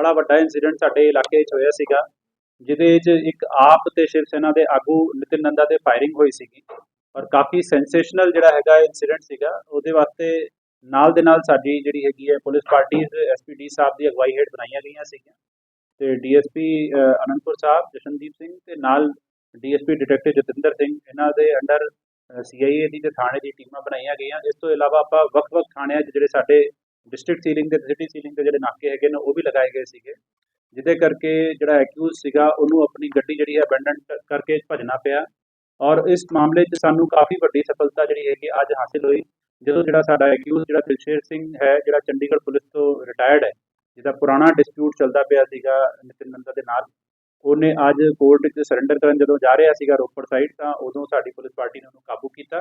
ਬੜਾ ਵੱਡਾ ਇਨਸੀਡੈਂਟ ਸਾਡੇ ਇਲਾਕੇ ਵਿੱਚ ਹੋਇਆ ਸੀਗਾ, ਜਿਹਦੇ ਵਿੱਚ ਇੱਕ ਆਪ ਤੇ ਸ਼ਿਵ ਸੈਨਾ ਦੇ ਆਗੂ ਨਿਤਿਨ ਨੰਦਾ ਤੇ ਫਾਇਰਿੰਗ ਹੋਈ ਸੀਗੀ। ਔਰ ਕਾਫੀ ਸੈਂਸੇਸ਼ਨਲ ਜਿਹੜਾ ਹੈਗਾ ਇਨਸੀਡੈਂਟ ਸੀਗਾ, ਉਹਦੇ ਵਾਸਤੇ ਨਾਲ ਦੇ ਨਾਲ ਸਾਡੀ ਜਿਹੜੀ ਹੈਗੀ ਹੈ ਪੁਲਿਸ ਪਾਰਟੀਜ਼ ਐਸਪੀਡੀ ਸਾਹਿਬ ਦੀ ਅਗਵਾਈ ਹੇਠ ਬਣਾਈਆਂ ਗਈਆਂ ਸੀਗੀਆਂ। ਤੇ ਡੀਐਸਪੀ ਅਨੰਦਪੁਰ ਸਾਹਿਬ, ਜਸ਼ਨਦੀਪ ਸਿੰਘ ਤੇ ਨਾਲ ਡੀਐਸਪੀ ਡਿਟੈਕਟਿਵ ਜਤਿੰਦਰ ਸਿੰਘ, ਇਹਨਾਂ ਦੇ ਅੰਡਰ ਸੀਆਈਏ ਦੀ ਤੇ ਥਾਣੇ ਦੀ ਟੀਮਾਂ ਬਣਾਈਆਂ ਗਈਆਂ। ਇਸ ਤੋਂ ਇਲਾਵਾ ਆਪਾਂ ਵੱਖ-ਵੱਖ ਥਾਣਿਆਂ 'ਚ ਜਿਹੜੇ ਸਾਡੇ ਡਿਸਟ੍ਰਿਕਟ ਸੀਲਿੰਗ ਦੇ ਸਿਟੀ ਸੀਲਿੰਗ ਦੇ ਜਿਹੜੇ ਨਾਕੇ ਹੈਗੇ ਨੇ, ਉਹ ਵੀ ਲਗਾਏ ਗਏ ਸੀਗੇ। ਜਿਹਦੇ ਕਰਕੇ ਜਿਹੜਾ ਐਕਿਊਜ਼ ਸੀਗਾ, ਉਹਨੂੰ ਆਪਣੀ ਗੱਡੀ ਜਿਹੜੀ ਹੈ ਅਬੈਂਡਨ ਕਰਕੇ ਭਜਣਾ ਪਿਆ। ਔਰ ਇਸ ਮਾਮਲੇ 'ਚ ਸਾਨੂੰ ਕਾਫੀ ਵੱਡੀ ਸਫਲਤਾ ਜਿਹੜੀ ਹੈਗੀ ਅੱਜ ਹਾਸਿਲ ਹੋਈ। ਜਦੋਂ ਜਿਹੜਾ ਸਾਡਾ ਐਕਿਊਜ਼ ਜਿਹੜਾ ਦਿਲਸ਼ੇਰ ਸਿੰਘ ਹੈ, ਜਿਹੜਾ ਚੰਡੀਗੜ੍ਹ ਪੁਲਿਸ ਤੋਂ ਰਿਟਾਇਰਡ ਹੈ, ਜਿਹਦਾ ਪੁਰਾਣਾ ਡਿਸਪਿਊਟ ਚੱਲਦਾ ਪਿਆ ਸੀਗਾ ਨਿਤਿਨ ਨੰਦਾ ਦੇ ਨਾਲ ਉਹਨੇ ਅੱਜ ਕੋਰਟ ਵਿੱਚ ਸਰੈਂਡਰ ਕਰਨ ਜਦੋਂ ਜਾ ਰਿਹਾ ਸੀਗਾ ਰੋਪੜ ਸਾਈਡ ਤਾਂ ਉਦੋਂ ਸਾਡੀ ਪੁਲਿਸ ਪਾਰਟੀ ਨੇ ਉਹਨੂੰ ਕਾਬੂ ਕੀਤਾ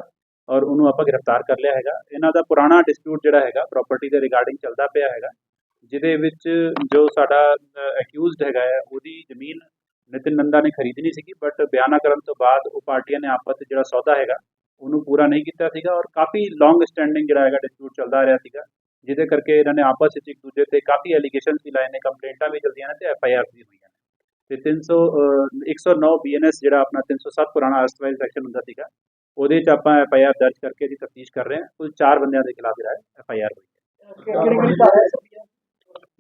ਔਰ ਉਹਨੂੰ ਆਪਾਂ ਗ੍ਰਿਫਤਾਰ ਕਰ ਲਿਆ ਹੈਗਾ। ਇਹਨਾਂ ਦਾ ਪੁਰਾਣਾ ਡਿਸਪਿਊਟ ਜਿਹੜਾ ਹੈਗਾ ਪ੍ਰਾਪਰਟੀ ਦੇ ਰਿਗਾਰਡਿੰਗ ਚੱਲਦਾ ਪਿਆ ਹੈਗਾ, ਜਿਹਦੇ ਵਿੱਚ ਜੋ ਸਾਡਾ ਅਕਿਊਜ਼ਡ ਹੈਗਾ ਹੈ, ਉਹਦੀ ਜ਼ਮੀਨ ਨਿਤਿਨ ਨੰਦਾ ਨੇ ਖਰੀਦਣੀ ਸੀਗੀ ਬਟ ਬਿਆਨਾ ਕਰਨ ਤੋਂ ਬਾਅਦ ਉਹ ਪਾਰਟੀਆਂ ਨੇ ਆਪਸ ਵਿੱਚ ਜਿਹੜਾ ਸੌਦਾ ਹੈਗਾ, ਉਹਨੂੰ ਪੂਰਾ ਨਹੀਂ ਕੀਤਾ ਸੀਗਾ ਔਰ ਕਾਫੀ ਲੌਂਗ ਸਟੈਂਡਿੰਗ ਜਿਹੜਾ ਹੈਗਾ ਡਿਸਪਿਊਟ ਚੱਲਦਾ ਰਿਹਾ ਸੀਗਾ, ਜਿਹਦੇ ਕਰਕੇ ਇਹਨਾਂ ਨੇ ਆਪਸ ਵਿੱਚ ਇੱਕ ਦੂਜੇ ਤੇ ਕਾਫੀ ਐਲੀਗੇਸ਼ਨਸ ਵੀ ਲਾਏ ਨੇ, ਕੰਪਲੇਂਟਾਂ ਵੀ ਚਲਦੀਆਂ ਨੇ ਤੇ ਐਫ ਆਈ ਆਰ ਵੀ ਹੋਈ। ਤੇ 300 ਅਹ, 109 ਬੀਐਨਐਸ ਜਿਹੜਾ ਆਪਣਾ 307 ਪੁਰਾਣਾ ਅਰਸਟਵਾਈਲ ਸੈਕਸ਼ਨ ਹੁੰਦਾ ਸੀਗਾ ਉਹਦੇ 'ਚ ਆਪਾਂ ਐਫ ਆਈ ਆਰ ਦਰਜ ਕਰਕੇ ਇਹਦੀ ਤਫਤੀਸ਼ ਕਰ ਰਹੇ ਹਾਂ। ਕੁੱਲ 4 ਬੰਦਿਆਂ ਦੇ ਖਿਲਾਫ ਜਿਹੜਾ ਐਫ ਆਈ ਆਰ ਹੋਈ ਹੈ।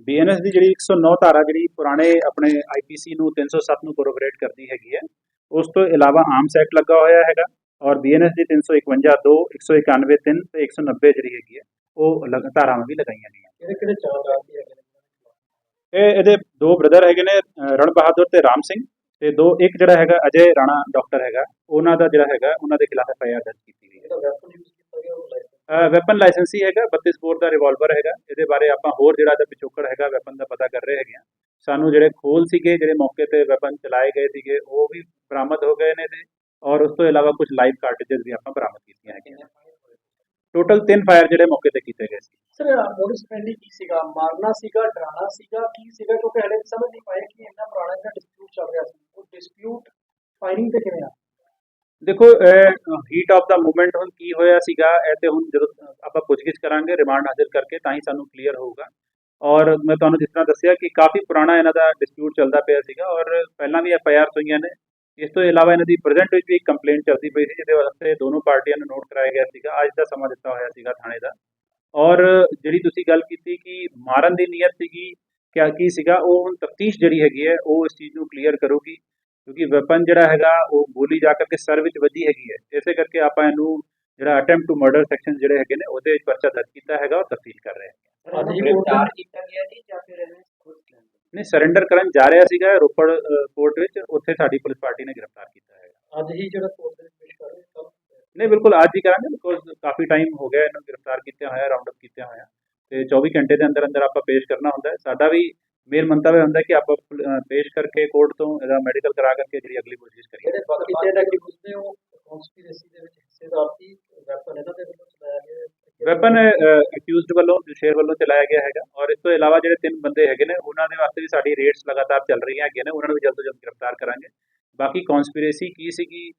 ਬੀਐਨਐਸ ਦੀ ਜਿਹੜੀ 109 ਧਾਰਾ ਜਿਹੜੀ ਪੁਰਾਣੇ ਆਪਣੇ ਆਈਪੀਸੀ ਨੂੰ 307 ਨੂੰ ਕੋਰੋਬੋਰੇਟ ਕਰਦੀ ਹੈਗੀ ਹੈ ਉਸ ਤੋਂ ਇਲਾਵਾ ਆਰਮਸ ਐਕਟ ਲੱਗਾ ਹੋਇਆ ਹੈਗਾ ਔਰ ਬੀਐਨਐਸ ਦੀ 351 2 191 3 ਤੇ 190 ਜਿਹੜੀ ਹੈਗੀ ਹੈ ਉਹ ਲਗ- ਧਾਰਾਵਾਂ ਵੀ ਲਗਾਈਆਂ ਗਈਆਂ। ਕਿਹੜੇ ਕਿਹੜੇ ਚਾਰ ਰਾਤੀ ਹੈਗੇ ਇਹ ਇਹਦੇ ਦੋ ਬ੍ਰਦਰ ਹੈਗੇ ਨੇ ਰਣ ਬਹਾਦਰ ਤੇ ਰਾਮ ਸਿੰਘ। ਤੇ ਦੋ ਇੱਕ ਜਿਹੜਾ ਹੈਗਾ ਅਜੇ ਰਾਣਾ ਡਾਕਟਰ ਹੈਗਾ। ਉਹਨਾਂ ਦਾ ਜਿਹੜਾ ਹੈਗਾ ਉਹਨਾਂ ਦੇ ਖਿਲਾਫ ਐਫ ਆਈ ਆਰ ਦਰਜ ਕੀਤੀ ਗਈ ਹੈ। ਵੈਪਨ ਲਾਇਸੈਂਸ ਹੀ ਹੈਗਾ 32 ਬੋਰ ਦਾ ਰਿਵਾਲਵਰ ਹੈਗਾ। ਇਹਦੇ ਬਾਰੇ ਆਪਾਂ ਹੋਰ ਜਿਹੜਾ ਇਹਦਾ ਪਿਛੋਕੜ ਹੈਗਾ ਵੈਪਨ ਦਾ ਪਤਾ ਕਰ ਰਹੇ ਹੈਗੇ ਆ ਸਾਨੂੰ ਜਿਹੜੇ ਖੋਲ ਸੀਗੇ ਜਿਹੜੇ ਮੌਕੇ ਤੇ ਵੈਪਨ ਚਲਾਏ ਗਏ ਸੀਗੇ ਉਹ ਵੀ ਬਰਾਮਦ ਹੋ ਗਏ ਨੇ ਤੇ ਔਰ ਉਸ ਤੋਂ ਇਲਾਵਾ ਕੁਝ ਲਾਈਵ ਕਾਰਟ੍ਰਿਜਸ ਵੀ ਆਪਾਂ ਬਰਾਮਦ ਕੀਤੀਆਂ ਹੈਗੀਆਂ। ਟੋਟਲ 3 ਫਾਇਰ ਜਿਹੜੇ ਮੌਕੇ ਤੇ ਕੀਤੇ ਗਏ ਸੀ। ਸਰ ਮੋਡਸ ਫ੍ਰੈਂਡਲੀ ਕੀ ਸੀਗਾ? ਮਾਰਨਾ ਸੀਗਾ ਡਰਾਣਾ ਸੀਗਾ ਕੀ ਸੀਗਾ? ਕਿਉਂਕਿ ਹਲੇ ਸਮਝ ਨਹੀਂ ਪਾਇਆ ਕਿ ਇੰਨਾ ਪੁਰਾਣਾ ਜਿਹੜਾ ਡਿਸਪਿਊਟ ਚੱਲ ਰਿਹਾ ਸੀ। ਉਹ ਡਿਸਪਿਊਟ ਫਾਇਰਿੰਗ ਤੇ ਕਿਵੇਂ ਆ? ਦੇਖੋ ਹੀਟ ਆਫ ਦਾ ਮੂਵਮੈਂਟ ਹੁਣ ਕੀ ਹੋਇਆ ਸੀਗਾ ਇਹ ਤੇ ਹੁਣ ਜਦੋਂ ਆਪਾਂ ਪੁੱਛਗਿੱਛ ਕਰਾਂਗੇ ਰਿਮਾਂਡ ਹਾਜ਼ਰ ਕਰਕੇ ਤਾਂ ਹੀ ਸਾਨੂੰ ਕਲੀਅਰ ਹੋਊਗਾ। ਔਰ ਮੈਂ ਤੁਹਾਨੂੰ ਜਿਸ ਤਰ੍ਹਾਂ ਦੱਸਿਆ ਕਿ ਕਾਫੀ ਪੁਰਾਣਾ ਇਹਨਾਂ ਦਾ ਡਿਸਪਿਊਟ ਚੱਲਦਾ ਪਿਆ ਸੀਗਾ ਔਰ ਪਹਿਲਾਂ ਵੀ ਐਫ ਆਈ ਆਰ ਹੋਈਆਂ ਨੇ। ਇਸ ਤੋਂ ਇਲਾਵਾ ਇਹਨਾਂ ਦੀ ਪ੍ਰੈਜ਼ੈਂਟ ਵਿੱਚ ਵੀ ਇੱਕ ਕੰਪਲੇਂਟ ਚੱਲਦੀ ਪਈ ਸੀ ਜਿਹਦੇ ਵਾਸਤੇ ਦੋਨੋਂ ਪਾਰਟੀਆਂ ਨੂੰ ਨੋਟ ਕਰਾਇਆ ਗਿਆ ਸੀਗਾ। ਅੱਜ ਦਾ ਸਮਾਂ ਦਿੱਤਾ ਹੋਇਆ ਸੀਗਾ ਥਾਣੇ ਦਾ। ਔਰ ਜਿਹੜੀ ਤੁਸੀਂ ਗੱਲ ਕੀਤੀ ਕਿ ਮਾਰਨ ਦੀ ਨੀਅਤ ਸੀਗੀ ਕਿਆ ਕੀ ਸੀਗਾ ਉਹ ਹੁਣ ਤਫਤੀਸ਼ ਜਿਹੜੀ ਹੈਗੀ ਹੈ ਉਹ ਇਸ ਚੀਜ਼ ਨੂੰ ਕਲੀਅਰ ਕਰੂਗੀ। ਕਿਉਂਕਿ ਵੈਪਨ ਜਿਹੜਾ ਹੈਗਾ ਉਹ ਗੋਲੀ ਜਾ ਕਰਕੇ ਸਰ ਵਿੱਚ ਵੱਜੀ ਹੈਗੀ ਹੈ। ਇਸੇ ਕਰਕੇ ਆਪਾਂ ਇਹਨੂੰ ਜਿਹੜਾ ਅਟੈਂਪਟ ਟੂ ਮਰਡਰ ਸੈਕਸ਼ਨ ਜਿਹੜੇ ਹੈਗੇ ਨੇ ਉਹਦੇ ਵਿੱਚ ਪਰਚਾ ਦਰਜ ਕੀਤਾ ਹੈਗਾ ਔਰ ਤਫਤੀਸ਼ ਕਰ ਰਹੇ ਹਾਂ। ਅੱਜ ਗ੍ਰਿਫਤਾਰ ਕੀਤਾ ਗਿਆ ਜੀ ਜਾਂ ਫਿਰ ਇਹਨੇ ਨਹੀਂ ਸਰੈਂਡਰ ਕਰਨ ਜਾ ਰਿਹਾ ਸੀਗਾ ਰੋਪੜ ਕੋਰਟ ਵਿੱਚ ਉੱਥੇ ਸਾਡੀ ਪੁਲਿਸ ਪਾਰਟੀ ਨੇ ਗ੍ਰਿਫਤਾਰ ਕੀਤਾ ਹੈਗਾ ਅੱਜ ਹੀ ਜਿਹੜਾ ਕੋਰਟ ਦੇ ਵਿੱਚ ਪੇਸ਼ ਕਰ ਰਹੇ ਕੱਲ ਨਹੀਂ ਬਿਲਕੁਲ ਅੱਜ ਹੀ ਕਰਾਂਗੇ ਬਿਕੋਜ਼ ਕਾਫੀ ਟਾਈਮ ਹੋ ਗਿਆ ਇਹਨੂੰ ਗ੍ਰਿਫਤਾਰ ਕੀਤਾ ਹੋਇਆ ਰਾਉਂਡ ਅਪ ਕੀਤਾ ਹੋਇਆ। ਤੇ 24 ਘੰਟੇ ਦੇ ਅੰਦਰ ਅੰਦਰ ਆਪਾਂ ਪੇਸ਼ ਕਰਨਾ ਹੁੰਦਾ ਹੈ। ਸਾਡਾ ਵੀ ਮੇਨ ਮੰਤਵ ਇਹ ਹੁੰਦਾ ਹੈ ਕਿ ਆਪਾਂ ਪੇਸ਼ ਕਰਕੇ ਕੋਰਟ ਤੋਂ ਇਹਦਾ ਮੈਡੀਕਲ ਕਰਾ ਕਰਕੇ ਜਿਹੜੀ ਅਗਲੀ ਕੋਸ਼ਿਸ਼ ਕਰੀਏ। ਜਿਹੜੇ ਬਾਕੀ ਜਿਹੜੇ ਐਕਟਿਵਿਸਟ ਨੇ ਉਹ ਕਨਸਪੀਰੇਸੀ ਦੇ ਵਿੱਚ ਹਿੱਸੇਦਾਰ ਸੀ ਵੈਪਨ ਇਹਨਾਂ ਦੇ ਵੱਲੋਂ ਚਲਾਇਆ ਗਿਆ ਹੈ। ਵੈਪਨ ਅਕਿਊਜ਼ਡ ਵੱਲੋਂ ਸ਼ੇਰ ਵੱਲੋਂ ਚਲਾਇਆ ਗਿਆ ਹੈਗਾ। ਔਰ ਇਸ ਤੋਂ ਇਲਾਵਾ ਜਿਹੜੇ ਤਿੰਨ ਬੰਦੇ ਹੈਗੇ ਨੇ ਉਹਨਾਂ ਦੇ ਵਾਸਤੇ ਵੀ ਸਾਡੀ ਰੇਟਸ ਲਗਾਤਾਰ ਚੱਲ ਰਹੀਆਂ ਹੈਗੀਆਂ ਨੇ। ਉਹਨਾਂ ਨੂੰ ਵੀ ਜਲਦ ਤੋਂ ਜਲਦ ਗ੍ਰਿਫਤਾਰ ਕਰਾਂਗੇ। ਬਾਕੀ ਕਨਸਪੀਰੇਸੀ ਕੀ ਸੀਗੀ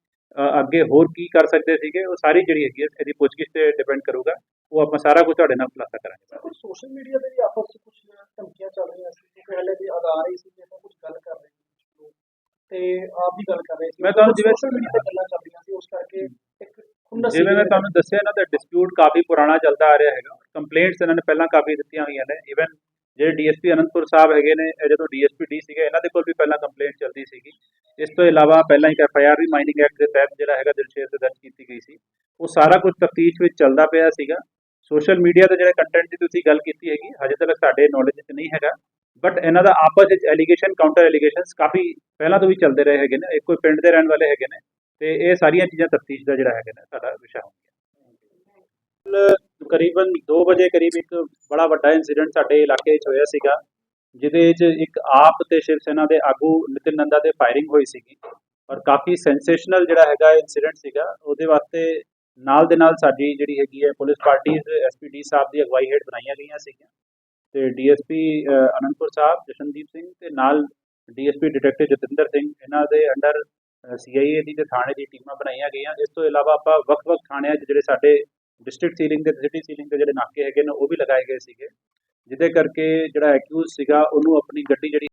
ਅੱਗੇ ਹੋਰ ਕੀ ਕਰ ਸਕਦੇ ਸੀਗੇ ਉਹ ਸਾਰੀ ਜਿਹੜੀ ਹੈਗੀ ਹੈ ਇਹਦੀ ਪੁੱਛਗਿੱਛ ਤੇ ਡਿਪੈਂਡ ਕਰੂਗਾ। ਉਹ ਆਪਾਂ ਸਾਰਾ ਕੁਝ ਤੁਹਾਡੇ ਨਾਲ ਖੁਲਾਸਾ ਕਰਾਂਗੇ। ਸੋਸ਼ਲ ਮੀਡੀਆ ਤੇ ਵੀ ਆਪਸ ਵਿੱਚ ਕੁਝ ਧਮਕੀਆਂ ਚੱਲ ਰਹੀਆਂ ਸੀ ਕਿ ਪਹਿਲੇ ਵੀ ਆਧਾਰ ਹੀ ਸੀ ਕਿ ਆਪਾਂ ਕੁਝ ਗੱਲ ਕਰ ਰਹੇ ਤੇ ਆਪ ਵੀ ਗੱਲ ਕਰ ਰਹੇ ਸੀ। ਮੈਂ ਤੁਹਾਨੂੰ ਜਿਵੇਂ- ਸੋਸ਼ਲ ਮੀਡੀਆ ਤੇ ਗੱਲਾਂ ਚੱਲ ਰਹੀਆਂ ਸੀ ਉਸ ਕਰਕੇ ਇੱਕ ਖੁੰਦਸ ਜਿਵੇਂ ਮੈਂ ਤੁਹਾਨੂੰ ਦੱਸਿਆ ਇਹਨਾਂ ਦਾ ਡਿਸਪਿਊਟ ਕਾਫੀ ਪੁਰਾਣਾ ਚੱਲਦਾ ਆ ਰਿਹਾ ਹੈਗਾ। ਕੰਪਲੇਂਟਸ ਇਹਨਾਂ ਨੇ ਪਹਿਲਾਂ ਕਾਫੀ ਦਿੱਤੀਆਂ ਹੋਈਆਂ ਨੇ। ਇਵਨ ਜਿਹੜੇ ਡੀਐਸਪੀ ਅਨੰਦਪੁਰ ਸਾਹਿਬ ਹੈਗੇ ਨੇ ਜਦੋਂ ਡੀਐਸਪੀ ਡੀ ਸੀਗੇ ਇਹਨਾਂ ਦੇ ਕੋਲ ਵੀ ਪਹਿਲਾਂ ਕੰਪਲੇਂਟ ਚੱਲਦੀ ਸੀਗੀ। ਇਸ ਤੋਂ ਇਲਾਵਾ ਪਹਿਲਾਂ ਇੱਕ ਐਫਆਈਆਰ ਵੀ ਮਾਈਨਿੰਗ ਐਕਟ ਦੇ ਤਹਿਤ ਜਿਹੜਾ ਹੈਗਾ ਦਿਲਸ਼ੇਰ ਤੇ ਦਰਜ ਕੀਤੀ ਗਈ ਸੀ। ਉਹ ਸਾਰਾ ਕੁਝ ਤਫਤੀਸ਼ ਵਿੱਚ ਚੱਲਦਾ ਪਿਆ ਸੀਗਾ। ਸੋਸ਼ਲ ਮੀਡੀਆ ਤੇ ਜਿਹੜੇ ਕੰਟੈਂਟ ਦੀ ਤੁਸੀਂ ਗੱਲ ਕੀਤੀ ਹੈਗੀ ਹਜੇ ਤੱਕ ਸਾਡੇ ਨੌਲੇਜ ਵਿੱਚ ਨਹੀਂ ਹੈਗਾ। ਬਟ ਇਹਨਾਂ ਦਾ ਆਪਸ ਵਿੱਚ ਐਲੀਗੇਸ਼ਨ ਕਾਊਂਟਰ ਐਲੀਗੇਸ਼ਨਸ ਕਾਫੀ ਪਹਿਲਾਂ ਤੋਂ ਵੀ ਚੱਲਦੇ ਰਹੇ ਹੈਗੇ ਨੇ। ਇੱਕੋ ਪਿੰਡ ਦੇ ਰਹਿਣ ਵਾਲੇ ਹੈਗੇ ਨੇ। ਤੇ ਇਹ ਸਾਰੀਆਂ ਚੀਜ਼ਾਂ ਤਫਤੀਸ਼ ਦਾ ਜਿਹੜਾ ਹੈਗਾ ਨਾ, ਸਾਡਾ ਵਿਸ਼ਾ ਹੋਣਗੀਆਂ। ਤਕਰੀਬਨ 2 ਵਜੇ ਕਰੀਬ ਇੱਕ ਬੜਾ ਵੱਡਾ ਇਨਸੀਡੈਂਟ ਸਾਡੇ ਇਲਾਕੇ 'ਚ ਹੋਇਆ ਸੀਗਾ, ਜਿਹਦੇ 'ਚ ਇੱਕ ਆਪ ਤੇ ਸ਼ਿਵ ਸੈਨਾ ਦੇ ਆਗੂ ਨਿਤਿਨ ਨੰਦਾ ਤੇ ਫਾਇਰਿੰਗ ਹੋਈ ਸੀਗੀ। ਔਰ ਕਾਫੀ ਸੈਂਸੇਸ਼ਨਲ ਜਿਹੜਾ ਹੈਗਾ ਇਨਸੀਡੈਂਟ ਸੀਗਾ, ਉਹਦੇ ਵਾਸਤੇ ਨਾਲ ਦੇ ਨਾਲ ਸਾਡੀ ਜਿਹੜੀ ਹੈਗੀ ਹੈ ਪੁਲਿਸ ਪਾਰਟੀਜ਼ ਐਸਪੀਡੀ ਸਾਹਿਬ ਦੀ ਅਗਵਾਈ ਹੇਠ ਬਣਾਈਆਂ ਗਈਆਂ ਸੀਗੀਆਂ। ਤੇ ਡੀਐਸਪੀ ਅਨੰਦਪੁਰ ਸਾਹਿਬ, ਜਸ਼ਨਦੀਪ ਸਿੰਘ ਤੇ ਨਾਲ ਡੀਐਸਪੀ ਡਿਟੈਕਟਿਵ ਜਤਿੰਦਰ ਸਿੰਘ, ਇਹਨਾਂ ਦੇ ਅੰਡਰ ਸੀਆਈਏ ਦੀ ਤੇ ਥਾਣੇ ਦੀ ਟੀਮਾਂ ਬਣਾਈਆਂ ਗਈਆਂ। ਇਸ ਤੋਂ ਇਲਾਵਾ ਆਪਾਂ ਵੱਖ-ਵੱਖ ਥਾਣਿਆਂ 'ਚ ਜਿਹੜੇ ਸਾਡੇ ਡਿਸਟ੍ਰਿਕਟ ਸੀਲਿੰਗ ਤੇ ਸਿਟੀ ਸੀਲਿੰਗ ਦੇ ਜਿਹੜੇ ਨਾਕੇ ਹੈਗੇ ਨੇ, ਉਹ ਵੀ ਲਗਾਏ ਗਏ ਸੀਗੇ। ਜਿਹਦੇ ਕਰਕੇ ਜਿਹੜਾ ਐਕਿਊਜ਼ ਸੀਗਾ, ਉਹਨੂੰ ਆਪਣੀ ਗੱਡੀ ਜਿਹੜੀ